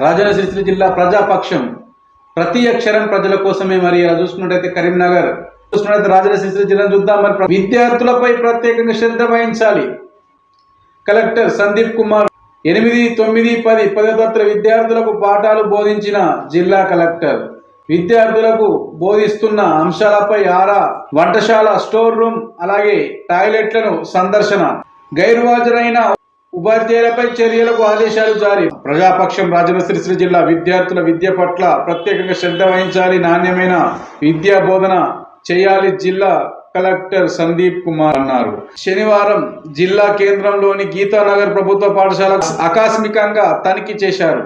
రాజన్న సిరిసిల్ల జిల్లా ప్రజాపక్షం. ప్రతి అక్షరం ప్రజల కోసమే మరి ఇలా చూసుకున్నట్టయితే కరీంనగర్. చూసుకున్నట్టయితే రాజన్న సిరిసిల్ల జిల్లాను చూద్దాం మరి. విద్యార్థులపై ప్రత్యేకంగా శ్రద్ధ వహించాలి. కలెక్టర్ సందీప్ కుమార్ ఎనిమిది తొమ్మిది పది పదో తరగతి విద్యార్థులకు పాఠాలు బోధించిన జిల్లా కలెక్టర్. విద్యార్థులకు బోధిస్తున్న అంశాలపై ఆరా వంటశాల స్టోర్ రూమ్ అలాగే టాయిలెట్లను సందర్శన. గైర్హాజరైన ఉపాధ్యాయులపై చర్యలకు ఆదేశాలు జారీ. ప్రజాపక్షం రాజన్న జిల్లా విద్యార్థుల విద్య పట్ల ప్రత్యేకంగా శ్రద్ధ వహించాలి నాణ్యమైన విద్యా బోధన చేయాలి జిల్లా కలెక్టర్ సందీప్ కుమార్ అన్నారు. శనివారం జిల్లా కేంద్రంలోని గీతానగర్ ప్రభుత్వ పాఠశాల ఆకస్మికంగా తనిఖీ చేశారు.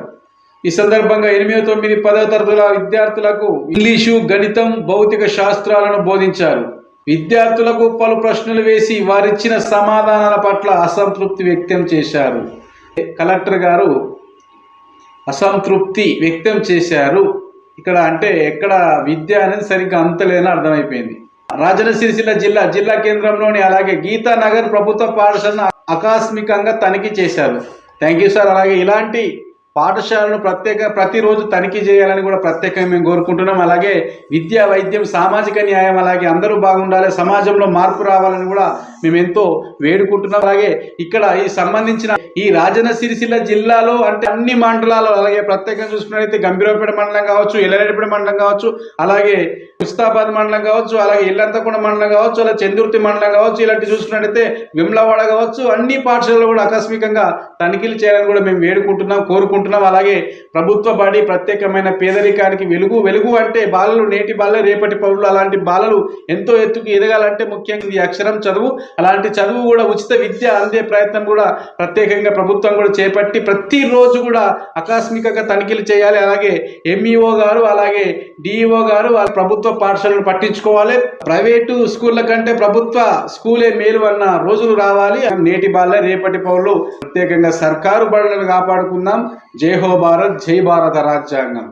ఈ సందర్భంగా ఎనిమిది తొమ్మిది పదవ తరగతుల విద్యార్థులకు ఇంగ్లీషు గణితం భౌతిక శాస్త్రాలను బోధించారు. విద్యార్థులకు పలు ప్రశ్నలు వేసి వారిచ్చిన సమాధానాల పట్ల అసంతృప్తి వ్యక్తం చేశారు. కలెక్టర్ గారు అసంతృప్తి వ్యక్తం చేశారు. ఇక్కడ అంటే ఎక్కడ విద్య అనేది సరిగ్గా అంతలేదని అర్థమైపోయింది. రాజనసిరిసిల్ల జిల్లా జిల్లా కేంద్రంలోని అలాగే గీతానగర్ ప్రభుత్వ పాఠశాలను ఆకస్మికంగా తనిఖీ చేశారు. Thank you sir. అలాగే ఇలాంటి పాఠశాలను ప్రత్యేక ప్రతిరోజు తనిఖీ చేయాలని కూడా ప్రత్యేకంగా మేము కోరుకుంటున్నాం. అలాగే విద్య వైద్యం సామాజిక న్యాయం అలాగే అందరూ బాగుండాలి సమాజంలో మార్పు రావాలని కూడా మేము ఎంతో వేడుకుంటున్నాం. అలాగే ఇక్కడ ఈ సంబంధించిన ఈ రాజన్న సిరిసిల్ల జిల్లాలో అంటే అన్ని మండలాలు అలాగే ప్రత్యేకంగా చూసుకున్నట్లయితే గంభీరపేట మండలం కావచ్చు ఎల్లరెడ్డిపేట మండలం కావచ్చు అలాగే ముస్తాబాద్ మండలం కావచ్చు అలాగే ఇల్లంతకొండ మండలం కావచ్చు అలా చందుర్తి మండలం కావచ్చు ఇలాంటి చూసుకున్నట్లయితే విమ్లవాడ కావచ్చు అన్ని పాఠశాలలు కూడా ఆకస్మికంగా తనిఖీలు చేయాలని కూడా మేము వేడుకుంటున్నాం కోరుకుంటున్నాం. అలాగే ప్రభుత్వ బడి ప్రత్యేకమైన పేదరికానికి వెలుగు వెలుగు అంటే బాలలు నేటి బాలలే రేపటి పౌరులు అలాంటి బాలలు ఎంతో ఎత్తుకు ఎదగాలంటే ముఖ్యంగా ఈ అక్షరం చదువు. అలాంటి చదువు కూడా ఉచిత విద్య అందే ప్రయత్నం కూడా ప్రత్యేకంగా ప్రభుత్వం కూడా చేపట్టి ప్రతిరోజు కూడా ఆకస్మికంగా తనిఖీలు చేయాలి. అలాగే ఎంఈఓ గారు అలాగే డిఈఓ గారు వాళ్ళ ప్రభుత్వ పాఠశాలను పట్టించుకోవాలి. ప్రైవేటు స్కూళ్ళ కంటే ప్రభుత్వ స్కూలే మేలు అన్న రోజులు రావాలి. నేటి బాలే రేపటి పౌరులు ప్రత్యేకంగా సర్కారు బడులను కాపాడుకుందాం. జై హో భారత్ జై భారత రాజ్యాంగం.